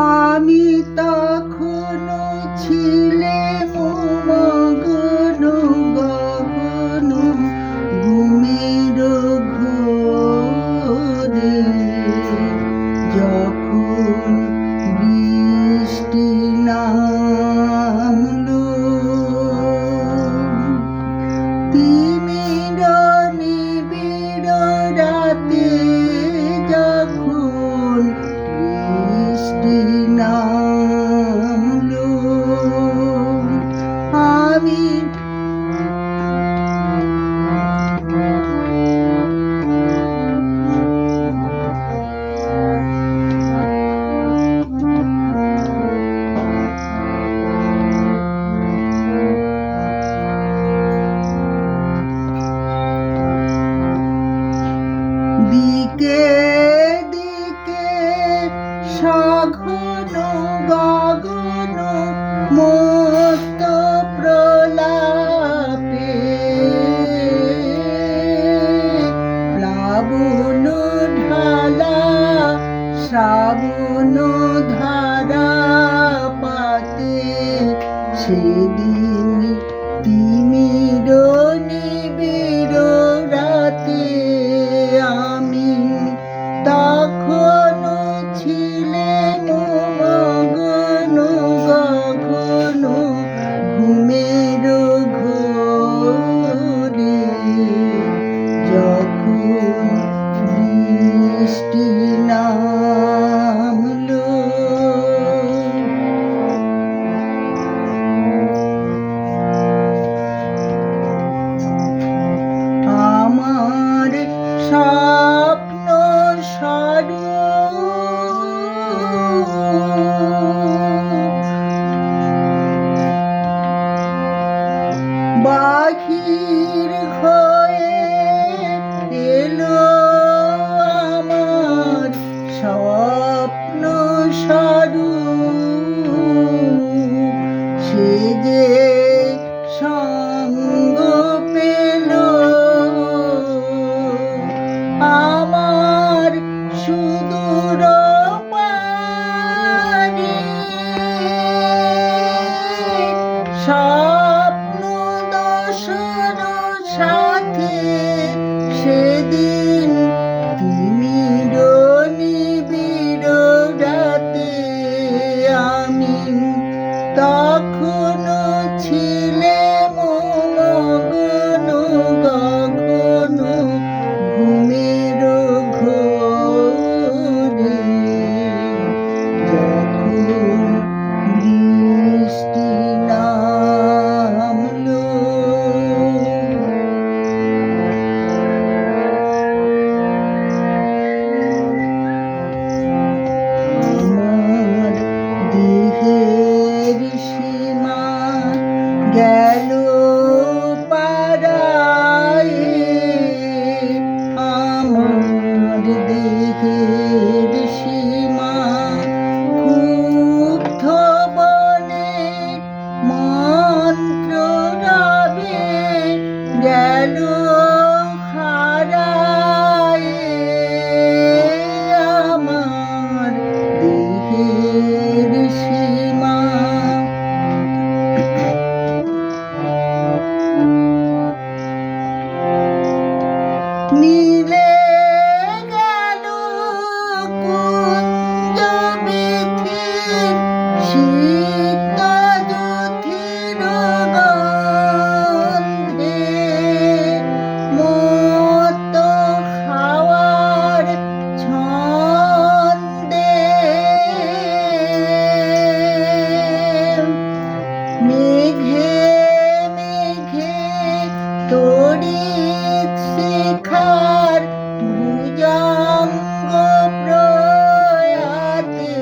আমি তখনো ছিলে মগন শ্রাবণ ধারা পাতে সেদিন তখনও ছিলে সীমা গেল নীলে তরিত শিখার তুজঙ্গ প্রয়াতে